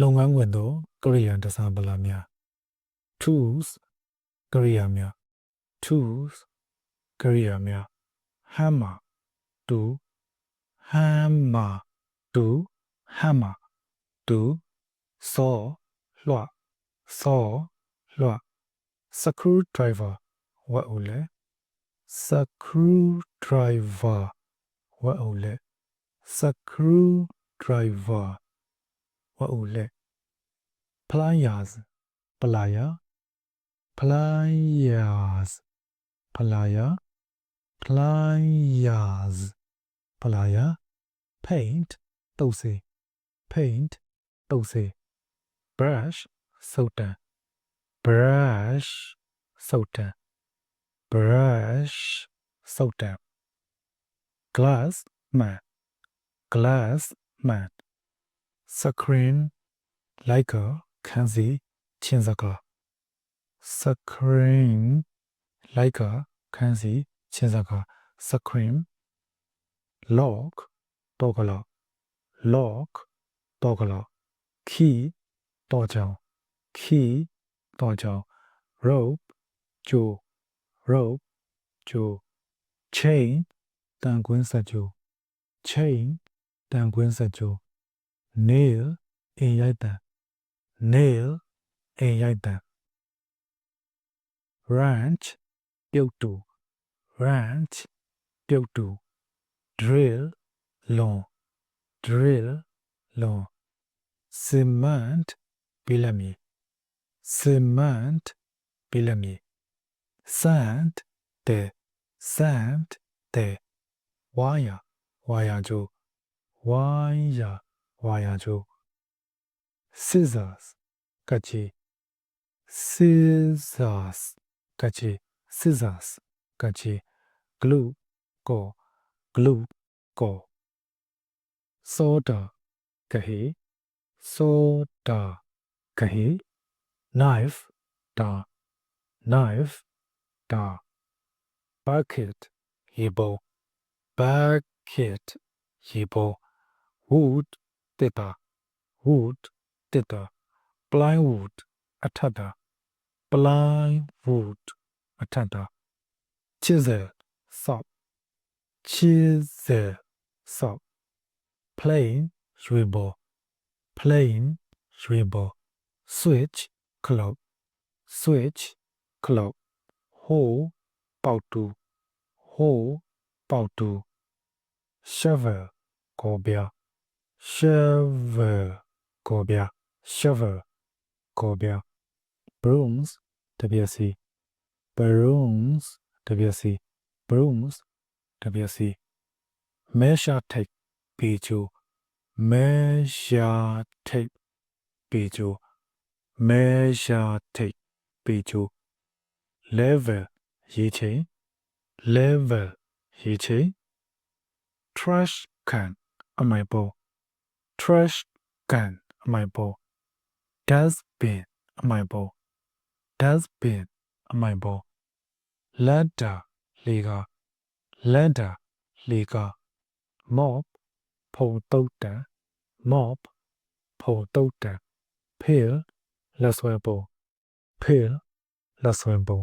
လုပ်ငန်းခွင်သို့ကရိယာတစားပလာများ tools ကရိယာများ tools ကရိယာများ hammer to hammer to hammer to saw လွှတ် saw လွှတ် screw driver ဝတ်ဦးလဲ screw driver ဝတ်ဦးလဲ screw Waule. Playas, playa, playas, playa, playas, playa, paint, dose, paint, dose, brush, soda, brush, soda, brush, soda, glass, man, glass, man. screen like can see 签字个 screen like can see 签字个 screen lock 多个了 lock 多个了 key 多将 key 多将 rope 就 rope 就 chain 单棍色就 chain 单棍色就。nail en yaita, nail en yaita. Wrench, tiêu tủ, wrench, tiêu tủ. Drill, long, drill, long. Cement, pilami, cement, pilami. Sand, te, sand, te. Wire, wire, jo, wire. 와야죠. scissors 같이 scissors 같이 scissors 같이 glue को glue को soda कहीं soda कहीं knife da knife da bucket yibo bucket yibo wood paper, wood, tether, plywood, blind plywood, another, chisel, saw, chisel, saw, plane, swivel, plane, swivel, switch, clock, switch, clock, hole, pautu, hole, pautu, shovel, cobia, shovel, kobia, shovel, kobia. Brooms, WC. Brooms, WC. Brooms, WC. Measure tape, Pichu. Measure tape, Pichu. Measure tape, Pichu. Level, Yichi. Level, Yichi. Trash can, Amaibo trash can အမိုင်ပေါ် dustbin အမိုင်ပေါ် dustbin အမိုင်ပေါ် ladder လေက ladder လေက mop ဖုံတုတ်တံ mop ဖုံတုတ်တံ pail လက်ဆွဲပုံ pail လက်ဆွဲပုံ